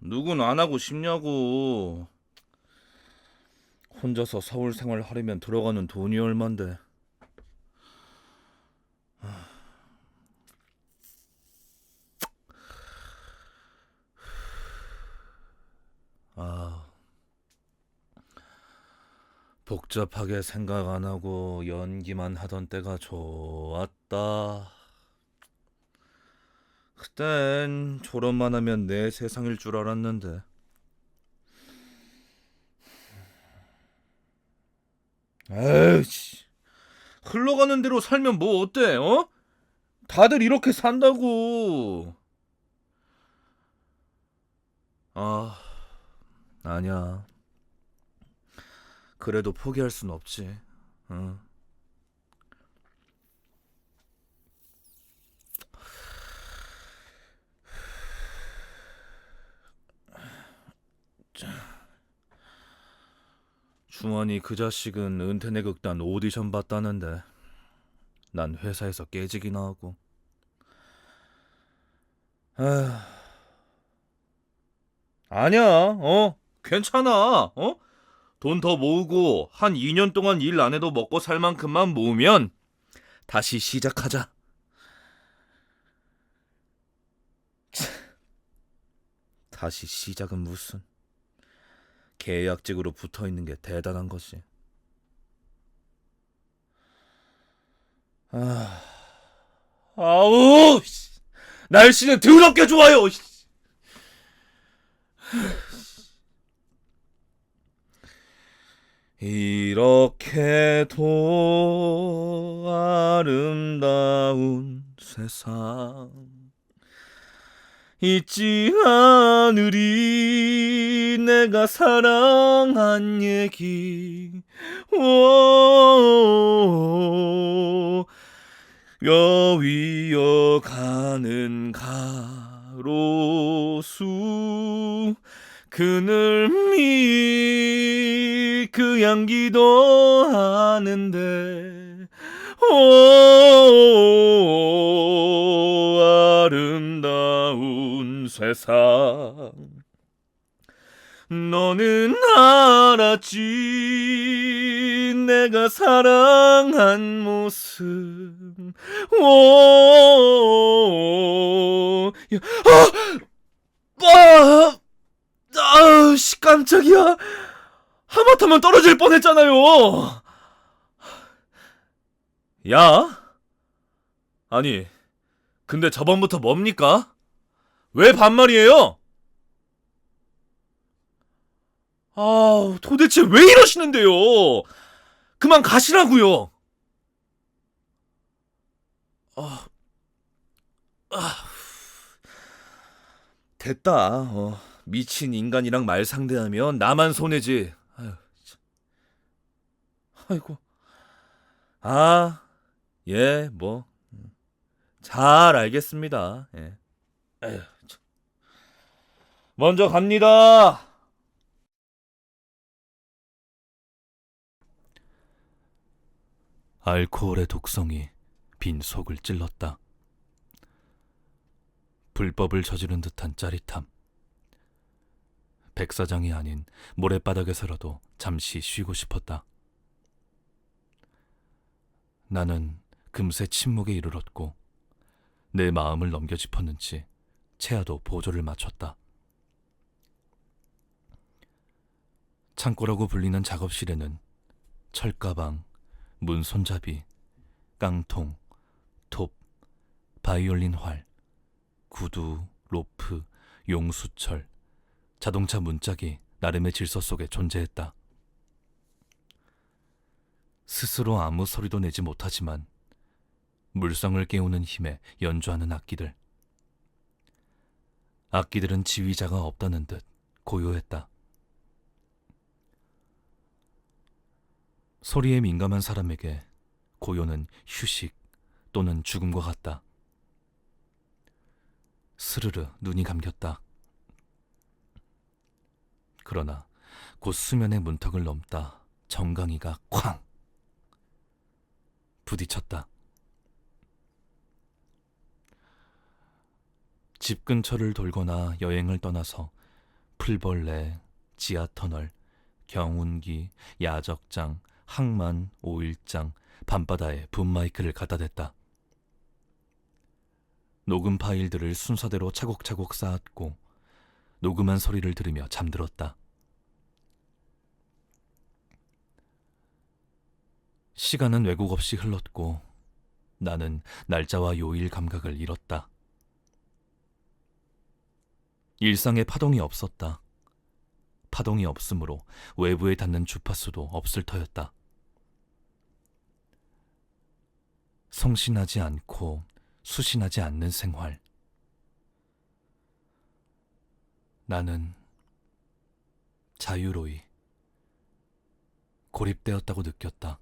누군 안 하고 싶냐고. 혼자서 서울 생활 하려면 들어가는 돈이 얼만데. 복잡하게 생각 안 하고 연기만 하던 때가 좋았다. 그땐 졸업만 하면 내 세상일 줄 알았는데. 에이씨. 흘러가는 대로 살면 뭐 어때, 어? 다들 이렇게 산다고. 아, 아니야. 그래도 포기할 순 없지. 응. 중원이 그 자식은 은퇴내 극단 오디션 봤다는데 난 회사에서 깨지기나 하고 에휴. 아니야 어 괜찮아 어? 돈 더 모으고 한 2년 동안 일 안 해도 먹고 살 만큼만 모으면 다시 시작하자 참. 다시 시작은 무슨 계약직으로 붙어 있는 게 대단한 거지. 아, 아우, 씨. 날씨는 더럽게 좋아요. 이렇게도 아름다운 세상 잊지 않으리 내가 사랑한 얘기. 오 여위어가는 가로수 그늘미 그 향기도 아는데 오 아름다운 세상 너는 알았지 내가 사랑한 모습 오 야, 아! 아! 씨 깜짝이야 하마터면 떨어질 뻔했잖아요 야 아니 근데 저번부터 뭡니까? 왜 반말이에요? 아, 도대체 왜 이러시는데요? 그만 가시라고요. 아, 아, 됐다. 어, 미친 인간이랑 말 상대하면 나만 손해지. 아이고. 아, 예, 뭐. 잘 알겠습니다. 예. 에휴, 참. 먼저 갑니다. 알코올의 독성이 빈 속을 찔렀다. 불법을 저지른 듯한 짜릿함. 백사장이 아닌 모래바닥에서라도 잠시 쉬고 싶었다. 나는 금세 침묵에 이르렀고 내 마음을 넘겨 짚었는지 채아도 보조를 맞췄다. 창고라고 불리는 작업실에는 철가방, 문 손잡이, 깡통, 톱, 바이올린 활, 구두, 로프, 용수철, 자동차 문짝이 나름의 질서 속에 존재했다. 스스로 아무 소리도 내지 못하지만 물성을 깨우는 힘에 연주하는 악기들. 악기들은 지휘자가 없다는 듯 고요했다. 소리에 민감한 사람에게 고요는 휴식 또는 죽음과 같다. 스르르 눈이 감겼다. 그러나 곧 수면의 문턱을 넘다 정강이가 쾅! 부딪혔다. 집 근처를 돌거나 여행을 떠나서 풀벌레, 지하터널, 경운기, 야적장, 항만, 오일장, 밤바다에 붐마이크를 갖다 댔다. 녹음 파일들을 순서대로 차곡차곡 쌓았고 녹음한 소리를 들으며 잠들었다. 시간은 왜곡 없이 흘렀고 나는 날짜와 요일 감각을 잃었다. 일상에 파동이 없었다. 파동이 없으므로 외부에 닿는 주파수도 없을 터였다. 성신하지 않고 수신하지 않는 생활. 나는 자유로이 고립되었다고 느꼈다.